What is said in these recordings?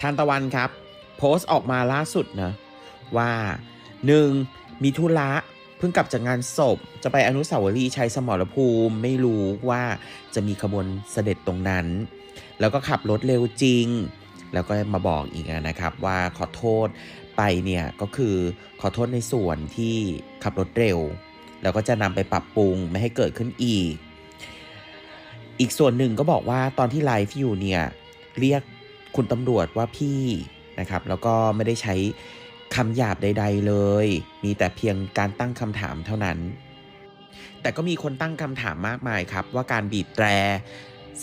ทานตะวันครับ โพสต์ออกมาล่าสุดนะ ว่า 1. มีธุระเพิ่งกลับจากงานศพ จะไปอนุสาวรีย์ชัยสมรภูมิไม่รู้ว่าจะมีขบวนเสด็จตรงนั้น แล้วก็ขับรถเร็วจริง แล้วก็มาบอกอีกนะครับว่าขอโทษไปเนี่ยก็คือขอโทษในส่วนที่ขับรถเร็ว แล้วก็จะนำไปปรับปรุงไม่ให้เกิดขึ้นอีก อีกส่วนหนึ่งก็บอกว่าตอนที่ไลฟ์อยู่เนี่ยเรียก คุณตำรวจว่าพี่นะครับ แล้วก็ไม่ได้ใช้คำหยาบใด ๆ เลย มีแต่เพียงการตั้งคำถามเท่านั้น แต่ก็มีคนตั้งคำถามมากมายครับ ว่าการบีบแตร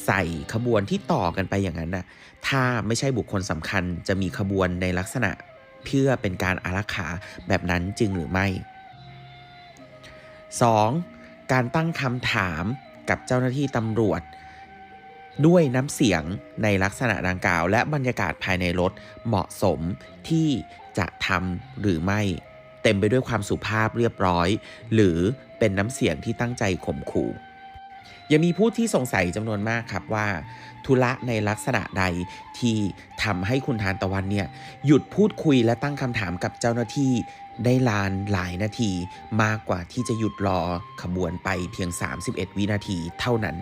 ใส่ขบวนที่ต่อกันไปอย่างนั้นน่ะ ถ้าไม่ใช่บุคคลสำคัญจะมีขบวนในลักษณะเพื่อเป็นการอารักขาแบบนั้นจริงหรือไม่ 2. การตั้งคำถามกับเจ้าหน้าที่ตำรวจ ด้วยน้ำเสียงในลักษณะดังกล่าว และบรรยากาศภายในรถเหมาะสมที่จะทำหรือไม่ เต็มไปด้วยความสุภาพเรียบร้อย หรือเป็นน้ำเสียงที่ตั้งใจข่มขู่ยังมีผู้ที่สงสัยจำนวนมากครับว่า ธุระในลักษณะใดที่ทำให้คุณทานตะวันเนี่ย หยุดพูดคุยและตั้งคำถามกับเจ้าหน้าที่ได้ลานหลายนาที มากกว่าที่จะหยุดรอขบวนไปเพียง 31 วินาทีเท่านั้น